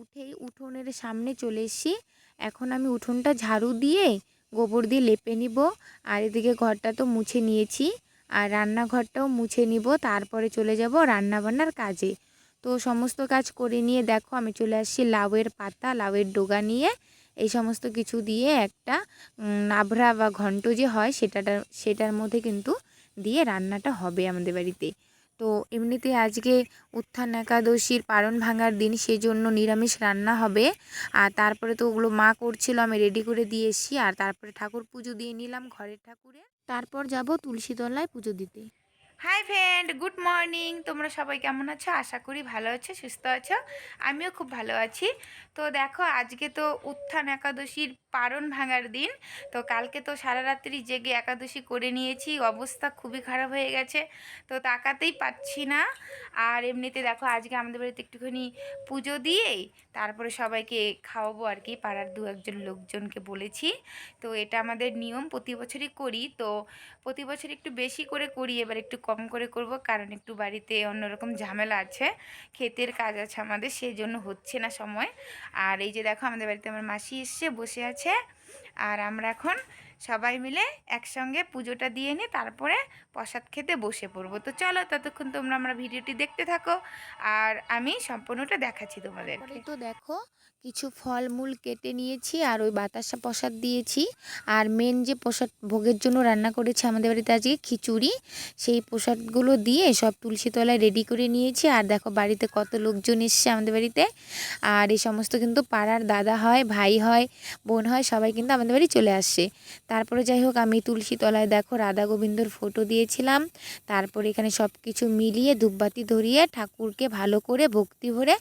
উঠেই উঠোনের সামনে চলে এসেছি। এখন আমি উঠোনটা ঝাড়ু দিয়ে গোবর দিয়ে লেপে নিব। আর এদিকে ঘরটা তো মুছে নিয়েছি। আর রান্নাঘরটাও মুছে নিব। তারপরে চলে যাব রান্নাবান্নার কাজে। তো সমস্ত কাজ করে নিয়ে দেখো, আমি চলে আসছি লাউয়ের পাতা, লাউয়ের ডোগা নিয়ে। এই সমস্ত কিছু দিয়ে একটা নাভরা বা ঘন্ট যে হয়, সেটাটা, সেটার মধ্যে কিন্তু দিয়ে রান্নাটা হবে আমাদের বাড়িতে। তো এমনিতে আজকে উত্থান একাদশীর পারণ ভাঙার দিন সেই জন্য নিরামিষ রান্না হবে। আর তারপরে তো ওগুলো মা করছিল, আমি রেডি করে দিয়ে এসেছি। আর তারপরে ঠাকুর পুজো দিয়ে নিলাম ঘরের ঠাকুরে তারপর যাব তুলসী তলায় পুজো দিতে। Hi friend, good morning. তোমরা সবাই কেমন আছো? আশা করি ভালো আছো, সুস্থ আছো। আমিও খুব ভালো আছি। তো দেখো, আজকে তো উত্থান একাদশীর পারণ ভাঙার দিন। তো কালকে তো সারা রাত্রি জেগে একাদশী করে নিয়েছি। অবস্থা খুবই খারাপ হয়ে গেছে। তো তাকাতেই পাচ্ছি না। আর এমনিতে দেখো, আজকে আমাদের বাড়িতে একটুখানি পুজো দিয়েই তারপরে সবাইকে খাওয়াবো আর কি। পাড়ার দু একজন লোকজনকে বলেছি। তো এটা আমাদের নিয়ম, প্রতি বছরই করি। তো প্রতি বছর একটু বেশি করে করি, এবার একটু কম করে করব, কারণ একটু বাড়িতে অন্যরকম ঝামেলা আছে, ক্ষেতের কাজ আছে আমাদের, সেই জন্য হচ্ছে না সময়। আর এই যে দেখো, আমাদের বাড়িতে আমার মাসি এসছে, বসে আছে। আর আমরা এখন সবাই মিলে একসঙ্গে পুজোটা দিয়ে নিয়ে তারপরে প্রসাদ খেতে বসে পড়ব। তো চলো ততক্ষণ তোমরা আমরা ভিডিওটি দেখতে থাকো আর আমি সম্পূর্ণটা দেখাচ্ছি তোমাদের তো দেখো, কিছু ফলমূল কেটে নিয়েছি আর ওই বাতাসা প্রসাদ দিয়েছি। আর মেন যে প্রসাদ ভোগের জন্য রান্না করেছি আমাদের বাড়িতে আজকে খিচুড়ি, সেই প্রসাদগুলো দিয়ে সব তুলসী তলায় রেডি করে নিয়েছি। আর দেখো বাড়িতে কত লোকজন এসছে আমাদের বাড়িতে। আর এই সমস্ত কিন্তু পাড়ার দাদা হয়, ভাই হয়, বোন হয়, সবাই কিন্তু আমাদের বাড়ি চলে আসছে তারপরে যাই হোক, আমি তুলসী তলায় দেখো রাধা গোবিন্দর ফটো দিয়েছিলাম। তারপর এখানে সব কিছু মিলিয়ে ধূপবাতি ধরিয়ে ঠাকুরকে ভালো করে ভক্তি ভরে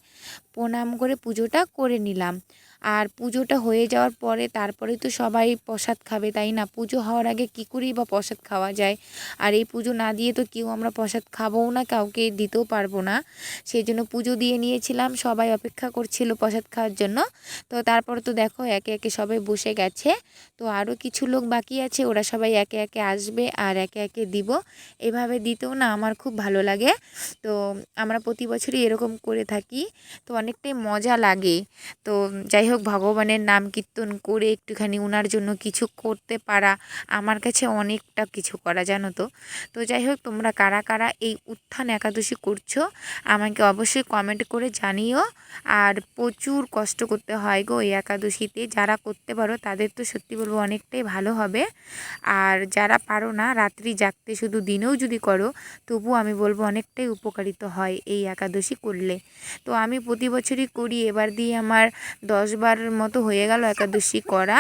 প্রণাম করে পুজোটা করে নিলাম। আর পুজোটা হয়ে যাওয়ার পরে তারপরে তো সবাই প্রসাদ খাবে, তাই না? পুজো হওয়ার আগে কী করেই বা প্রসাদ খাওয়া যায়? আর এই পুজো না দিয়ে তো কেউ আমরা প্রসাদ খাবও না, কাউকে দিতেও পারব না। সেই জন্য পুজো দিয়ে নিয়েছিলাম, সবাই অপেক্ষা করছিল প্রসাদ খাওয়ার জন্য। তো তারপর তো দেখো একে একে সবাই বসে গেছে। তো আরও কিছু লোক বাকি আছে, ওরা সবাই একে একে আসবে আর একে একে দিব। এভাবে দিতেও না আমার খুব ভালো লাগে। তো আমরা প্রতি বছরই এরকম করে থাকি। তো অনেকটাই মজা লাগে। তো যাই হোক ভগবানের নাম কীর্তন করে একটুখানি ওনার জন্য কিছু করতে পারা, আমার কাছে অনেকটা কিছু করা, জানো তো? তো যাই হোক তোমরা কারা কারা এই উত্থান একাদশী করছ, আমাকে অবশ্যই কমেন্ট করে জানিও। আর প্রচুর কষ্ট করতে হয় গো এই একাদশীতে। যারা করতে পারো, তাদের তো সত্যি বলব অনেকটাই ভালো হবে। আর যারা পারো না, রাত্রি জাগতে শুধু দিনেও যদি করো তবু আমি বলব অনেকটাই উপকারিত হয় এই একাদশী করলে। তো আমি প্রতি বছরই করি। এবার দিয়ে আমার দশ বারের মতো হয়ে গেল একাদশী করা।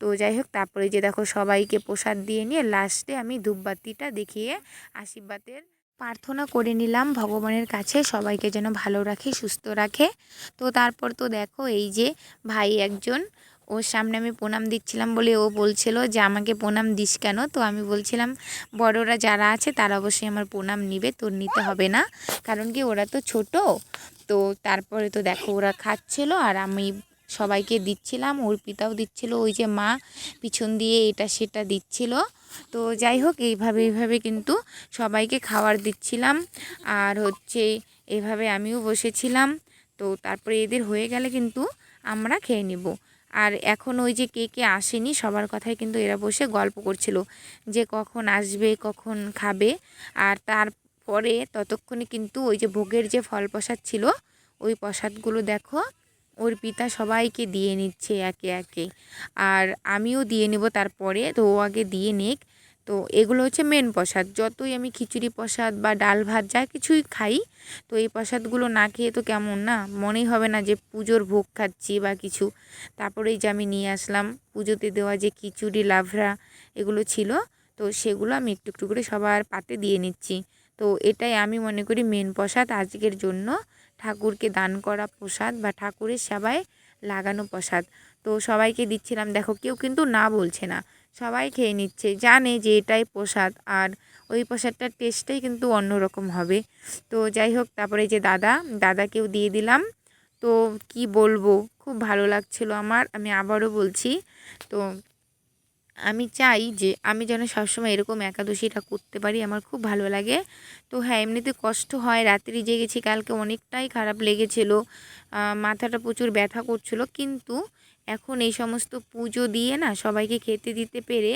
তো যাই হোক, তারপরে যে দেখো সবাইকে প্রসাদ দিয়ে নিয়ে লাস্টে আমি ধূপবাতিটা দেখিয়ে আশীর্বাদের প্রার্থনা করে নিলাম ভগবানের কাছে। সবাইকে যেন ভালো রাখে, সুস্থ রাখে। তো তারপর তো দেখো এই যে ভাই একজন, ওর সামনে আমি প্রণাম দিচ্ছিলাম বলে ও বলছিল যে, আমাকে প্রণাম দিস কেন? তো আমি বলছিলাম, বড়রা যারা আছে তারা অবশ্যই আমার প্রণাম নিবে, তোর নিতে হবে না। কারণ কি ওরা তো ছোট। তো তারপরে তো দেখো ওরা খাচ্ছিল আর আমি সবাইকে দিচ্ছিলাম, অর্পিতাও দিচ্ছিল, ওই যে মা পিছন দিয়ে এটা সেটা দিচ্ছিল। তো যাই হোক, এইভাবে এইভাবে কিন্তু সবাইকে খাবার দিচ্ছিলাম। আর হচ্ছে এভাবে আমিও বসেছিলাম। তো তারপরে এদের হয়ে গেলে কিন্তু আমরা খেয়ে নেব। আর এখন ওই যে কে কে আসেনি, সবার কথাই কিন্তু এরা বসে গল্প করছিল যে কখন আসবে, কখন খাবে। আর তারপরে ততক্ষণে কিন্তু ওই যে ভোগের যে ফল প্রসাদ ছিল, ওই প্রসাদগুলো দেখো ওর পিতা সবাইকে দিয়ে নিচ্ছে একে একে। আর আমিও দিয়ে নেব তারপরে, তো ও আগে দিয়ে নিক। তো এগুলো হচ্ছে মেন প্রসাদ। যতই আমি খিচুড়ি প্রসাদ বা ডাল ভাত যা কিছুই খাই, তো এই প্রসাদগুলো না খেয়ে তো কেমন না? মনেই হবে না যে পুজোর ভোগ খাচ্ছি বা কিছু। তারপরেই যে আমি নিয়ে আসলাম, পুজোতে দেওয়া যে খিচুড়ি, লাভরা এগুলো ছিল, তো সেগুলো আমি একটু একটু করে সবার পাতে দিয়ে নিচ্ছি। তো এটাই আমি মনে করি মেন প্রসাদ আজকের জন্য। ঠাকুরকে দান করা প্রসাদ বা ঠাকুরের সেবায় লাগানো প্রসাদ। তো সবাইকে দিচ্ছিলাম, দেখো কেউ কিন্তু না বলছে না, সবাই খেয়ে নিচ্ছে, জানে যে এটাই প্রসাদ আর ওই প্রসাদটার টেস্টটাই কিন্তু অন্যরকম হবে। তো যাই হোক, তারপরে যে দাদা, দাদাকেও দিয়ে দিলাম। তো কি বলব, খুব ভালো লাগছিল আমার, আমি আবারও বলছি। তো আমি চাই যে আমি যেন সবসময় এরকম একাদশীটা করতে পারি, আমার খুব ভালো লাগে। তো হ্যাঁ এমনিতে কষ্ট হয়, রাত্রি জেগেছি, কালকে অনেকটাই খারাপ লেগেছিল মাথাটা প্রচুর ব্যথা করছিল। কিন্তু এখন এই সমস্ত পুজো দিয়ে না সবাইকে খেতে দিতে পেরে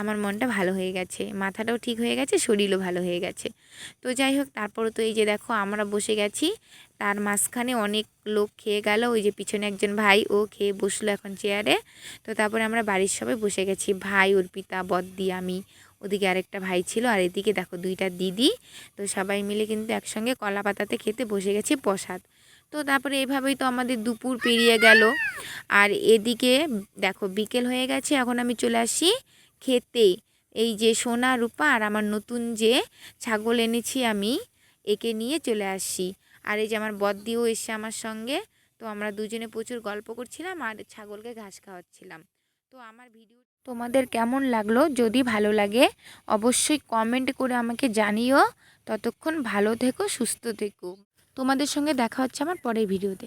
আমার মনটা ভালো হয়ে গেছে, মাথাটাও ঠিক হয়ে গেছে, শরীরও ভালো হয়ে গেছে। তো যাই হোক তারপরে তো এই যে দেখো, আমরা বসে গেছি, তার মাঝখানে অনেক লোক খেয়ে গেল, ওই যে পিছনে একজন ভাই, ও খেয়ে বসল এখন চেয়ারে তো তারপরে আমরা বাড়ির সবাই বসে গেছি, ভাই, অর্পিতা, বদ্দি, আমি, ওদিকে আরেকটা ভাই ছিল, আর এদিকে দেখো দুইটা দিদি। তো সবাই মিলে কিন্তু একসঙ্গে কলা পাতাতে খেতে বসে গেছি প্রসাদ। তো তারপরে এভাবেই তো আমাদের দুপুর পেরিয়ে গেল। আর এদিকে দেখো বিকেল হয়ে গেছে, এখন আমি চলে আসি খেতে। এই যে সোনা, রূপা আর আমার নতুন যে ছাগল এনেছি আমি, একে নিয়ে চলে আসি আর এই যে আমার বদ্দিও এসে আমার সঙ্গে, তো আমরা দুজনে প্রচুর গল্প করছিলাম আর ছাগলকে ঘাস খাওয়াচ্ছিলাম। তো আমার ভিডিও তোমাদের কেমন লাগল? যদি ভালো লাগে, অবশ্যই কমেন্ট করে আমাকে জানিও। ততক্ষণ ভালো থেকো, সুস্থ থেকো। তোমাদের সঙ্গে দেখা হচ্ছে আমার পরের ভিডিওতে।